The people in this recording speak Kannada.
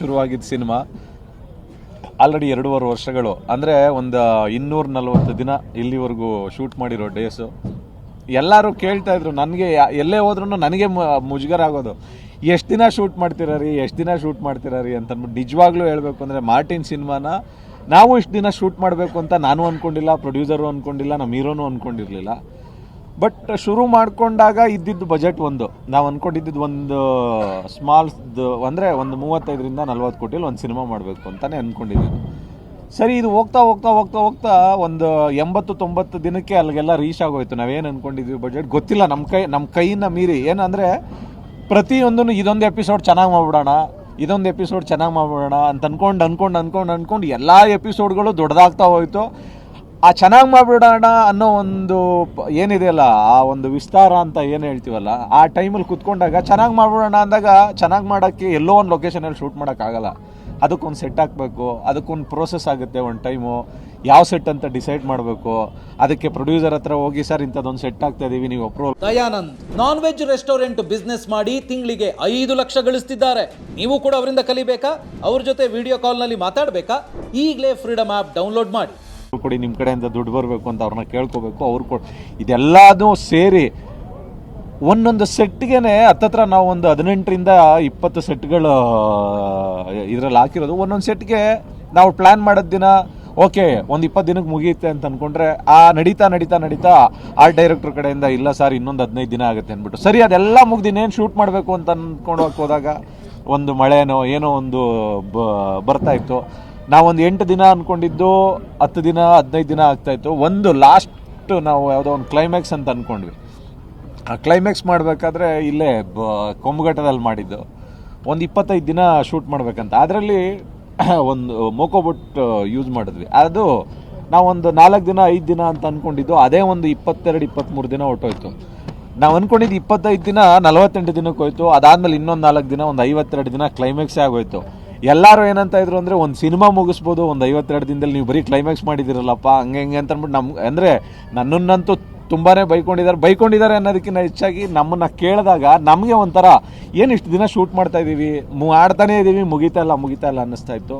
ಶುರುವಾಗಿದ್ದ ಸಿನಿಮಾ ಆಲ್ರೆಡಿ ಎರಡೂವರೆ ವರ್ಷಗಳು. ಅಂದರೆ ಒಂದು ಇನ್ನೂರ ನಲ್ವತ್ತು ದಿನ ಇಲ್ಲಿವರೆಗೂ ಶೂಟ್ ಮಾಡಿರೋ ಡೇಸು. ಎಲ್ಲರೂ ಕೇಳ್ತಾ ಇದ್ರು, ನನಗೆ ಎಲ್ಲೇ ಹೋದ್ರೂ ನನಗೆ ಮುಜುಗರ ಆಗೋದು. ಎಷ್ಟು ದಿನ ಶೂಟ್ ಮಾಡ್ತೀರಾ ರೀ ಎಷ್ಟು ದಿನ ಶೂಟ್ ಮಾಡ್ತೀರಾ ರೀ ಅಂತ ಅಂದ್ಬಿಟ್ಟು ನಿಜವಾಗ್ಲೂ ಹೇಳಬೇಕು ಅಂದರೆ ಮಾರ್ಟಿನ್ ಸಿನಿಮಾನ ನಾವು ಇಷ್ಟು ದಿನ ಶೂಟ್ ಮಾಡಬೇಕು ಅಂತ ನಾನು ಅಂದ್ಕೊಂಡಿಲ್ಲ ಪ್ರೊಡ್ಯೂಸರು ಅಂದ್ಕೊಂಡಿಲ್ಲ ನಮ್ಮ ಹೀರೋನು ಅಂದ್ಕೊಂಡಿರಲಿಲ್ಲ ಬಟ್ ಶುರು ಮಾಡಿಕೊಂಡಾಗ ಇದ್ದಿದ್ದು ಬಜೆಟ್ ಒಂದು. ನಾವು ಅಂದ್ಕೊಂಡಿದ್ದು ಒಂದು ಸ್ಮಾಲ್ ಅಂದರೆ ಒಂದು ಮೂವತ್ತೈದರಿಂದ ನಲ್ವತ್ತು ಕೋಟಿಲಿ ಒಂದು ಸಿನಿಮಾ ಮಾಡಬೇಕು ಅಂತಲೇ ಅಂದ್ಕೊಂಡಿದ್ದೀನಿ ಸರಿ, ಇದು ಹೋಗ್ತಾ ಹೋಗ್ತಾ ಹೋಗ್ತಾ ಹೋಗ್ತಾ ಒಂದು ಎಂಬತ್ತು, ತೊಂಬತ್ತು ದಿನಕ್ಕೆ ಅಲ್ಲಿಗೆಲ್ಲ ರೀಚ್ ಆಗೋಯ್ತು. ನಾವೇನು ಅಂದ್ಕೊಂಡಿದ್ವಿ ಬಜೆಟ್ ಗೊತ್ತಿಲ್ಲ ನಮ್ಮ ಕೈ ನಮ್ಮ ಕೈಯಿಂದ ಮೀರಿ. ಏನಂದರೆ ಪ್ರತಿಯೊಂದನ್ನು ಇದೊಂದು ಎಪಿಸೋಡ್ ಚೆನ್ನಾಗಿ ಮಾಡ್ಬಿಡೋಣ, ಇದೊಂದು ಎಪಿಸೋಡ್ ಚೆನ್ನಾಗಿ ಮಾಡ್ಬಿಡೋಣ ಅಂತ ಅಂದ್ಕೊಂಡು ಅಂದ್ಕೊಂಡು ಅಂದ್ಕೊಂಡು ಅಂದ್ಕೊಂಡು ಎಲ್ಲ ಎಪಿಸೋಡ್ಗಳು ದೊಡ್ಡದಾಗ್ತಾ ಹೋಯ್ತು. ಆ ಚೆನ್ನಾಗಿ ಮಾಡ್ಬಿಡೋಣ ಅನ್ನೋ ಒಂದು ಏನಿದೆಯಲ್ಲ, ಆ ಒಂದು ವಿಸ್ತಾರ ಅಂತ ಏನು ಹೇಳ್ತೀವಲ್ಲ, ಆ ಟೈಮಲ್ಲಿ ಕುತ್ಕೊಂಡಾಗ ಚೆನ್ನಾಗಿ ಮಾಡ್ಬಿಡೋಣ ಅಂದಾಗ ಚೆನ್ನಾಗಿ ಮಾಡೋಕ್ಕೆ ಎಲ್ಲೋ ಒಂದು ಲೊಕೇಶನಲ್ಲಿ ಶೂಟ್ ಮಾಡೋಕ್ಕಾಗಲ್ಲ ಅದಕ್ಕೊಂದು ಸೆಟ್ ಹಾಕಬೇಕು, ಅದಕ್ಕೊಂದು ಪ್ರೋಸೆಸ್ ಆಗುತ್ತೆ ಒಂದು ಟೈಮು. ಯಾವ ಸೆಟ್ ಅಂತ ಡಿಸೈಡ್ ಮಾಡಬೇಕು, ಅದಕ್ಕೆ ಪ್ರೊಡ್ಯೂಸರ್ ಹತ್ರ ಹೋಗಿ, ಸರ್, ಇಂಥದ್ದೊಂದು ಸೆಟ್ ಆಗ್ತಾ ಇದ್ದೀವಿ ನೀವು approval Dayanand non veg restaurant business ಮಾಡಿ ತಿಂಗಳಿಗೆ ಐದು ಲಕ್ಷ ಗಳಿಸ್ತಿದ್ದಾರೆ. ನೀವು ಕೂಡ ಅವರಿಂದ ಕಲಿಬೇಕಾ? ಅವ್ರ ಜೊತೆ ವಿಡಿಯೋ ಕಾಲ್ನಲ್ಲಿ ಮಾತಾಡಬೇಕಾ? ಈಗಲೇ ಫ್ರೀಡಮ್ ಆ್ಯಪ್ ಡೌನ್ಲೋಡ್ ಮಾಡಿ. ಕೊಡಿ ನಿಮ್ಮ ಕಡೆಯಿಂದ ದುಡ್ಡು ಬರಬೇಕು ಅಂತ ಅವ್ರನ್ನ ಕೇಳ್ಕೋಬೇಕು, ಅವ್ರು ಕೊಡ್, ಇದೆಲ್ಲದೂ ಸೇರಿ ಒಂದೊಂದು ಸೆಟ್ಗೆ ಹತ್ತತ್ರ ನಾವು ಒಂದು ಹದಿನೆಂಟರಿಂದ ಇಪ್ಪತ್ತು ಸೆಟ್ಗಳು ಇದರಲ್ಲಿ ಹಾಕಿರೋದು. ಒಂದೊಂದು ಸೆಟ್ಗೆ ನಾವು ಪ್ಲ್ಯಾನ್ ಮಾಡಿದ ದಿನ, ಓಕೆ, ಒಂದು ಇಪ್ಪತ್ತು ದಿನಕ್ಕೆ ಮುಗಿಯುತ್ತೆ ಅಂತ ಅಂದ್ಕೊಂಡ್ರೆ ಆ ನಡೀತಾ ನಡೀತಾ ನಡೀತಾ ಆರ್ಟ್ ಡೈರೆಕ್ಟರ್ ಕಡೆಯಿಂದ ಇಲ್ಲ ಸರ್ ಇನ್ನೊಂದು ಹದಿನೈದು ದಿನ ಆಗುತ್ತೆ ಅಂದ್ಬಿಟ್ಟು. ಸರಿ, ಅದೆಲ್ಲ ಮುಗ್ದು ಇನ್ನೇನು ಶೂಟ್ ಮಾಡಬೇಕು ಅಂತ ಅಂದ್ಕೊಂಡು ಹೋದಾಗ, ಒಂದು ಮಳೆನೋ ಏನೋ ಒಂದು ಬರ್ತಾ ಇತ್ತು. ನಾವೊಂದು ಎಂಟು ದಿನ ಅಂದ್ಕೊಂಡಿದ್ದು ಹತ್ತು ದಿನ, ಹದಿನೈದು ದಿನ ಆಗ್ತಾಯಿತ್ತು ಒಂದು ಲಾಸ್ಟ್ ನಾವು ಯಾವುದೋ ಒಂದು ಕ್ಲೈಮ್ಯಾಕ್ಸ್ ಅಂತ ಅಂದ್ಕೊಂಡ್ವಿ ಆ ಕ್ಲೈಮ್ಯಾಕ್ಸ್ ಮಾಡಬೇಕಾದ್ರೆ ಇಲ್ಲೇ ಬ, ಕೊಂಬಘಟ್ಟದಲ್ಲಿ ಮಾಡಿದ್ದು. ಒಂದು ಇಪ್ಪತ್ತೈದು ದಿನ ಶೂಟ್ ಮಾಡಬೇಕಂತ. ಅದರಲ್ಲಿ ಒಂದು ಮೋಕೋಬೊಟ್ ಯೂಸ್ ಮಾಡಿದ್ವಿ. ಅದು ನಾವೊಂದು ನಾಲ್ಕು ದಿನ, ಐದು ದಿನ ಅಂತ ಅಂದ್ಕೊಂಡಿದ್ದು ಅದೇ ಒಂದು ಇಪ್ಪತ್ತೆರಡು ಇಪ್ಪತ್ತ್ಮೂರು ದಿನ ಹೊಟ್ಟೋಯ್ತು ನಾವು ಅಂದ್ಕೊಂಡಿದ್ದು ಇಪ್ಪತ್ತೈದು ದಿನ, ನಲವತ್ತೆಂಟು ದಿನಕ್ಕೆ ಹೋಯ್ತು. ಅದಾದಮೇಲೆ ಇನ್ನೊಂದು ನಾಲ್ಕು ದಿನ, ಒಂದು ಐವತ್ತೆರಡು ದಿನ ಕ್ಲೈಮ್ಯಾಕ್ಸೇ ಆಗೋಯ್ತು. ಎಲ್ಲರೂ ಏನಂತ ಇದ್ರು ಅಂದರೆ ಒಂದು ಸಿನಿಮಾ ಮುಗಿಸ್ಬೋದು, ಒಂದು ಐವತ್ತೆರಡು ದಿನದಲ್ಲಿ ನೀವು ಬರೀ ಕ್ಲೈಮ್ಯಾಕ್ಸ್ ಮಾಡಿದಿರಲ್ಲಪ್ಪ ಹಂಗೆ ಹಿಂಗೆ ಅಂತ ಅಂದ್ಬಿಟ್ಟು ನಮ್ಗೆ ಅಂದರೆ ನನ್ನನ್ನಂತೂ ತುಂಬಾ ಬೈಕೊಂಡಿದ್ದಾರೆ. ಬೈಕೊಂಡಿದ್ದಾರೆ ಅನ್ನೋದಕ್ಕಿಂತ ಹೆಚ್ಚಾಗಿ ನಮ್ಮನ್ನು ಕೇಳಿದಾಗ ನಮಗೆ ಒಂಥರ ಏನು ಇಷ್ಟು ದಿನ ಶೂಟ್ ಮಾಡ್ತಾ ಇದ್ದೀವಿ ಮು ಆಡ್ತಾನೇ ಇದ್ದೀವಿ ಮುಗಿತಾ ಇಲ್ಲ ಮುಗಿತಾ ಇಲ್ಲ ಅನ್ನಿಸ್ತಾ ಇತ್ತು.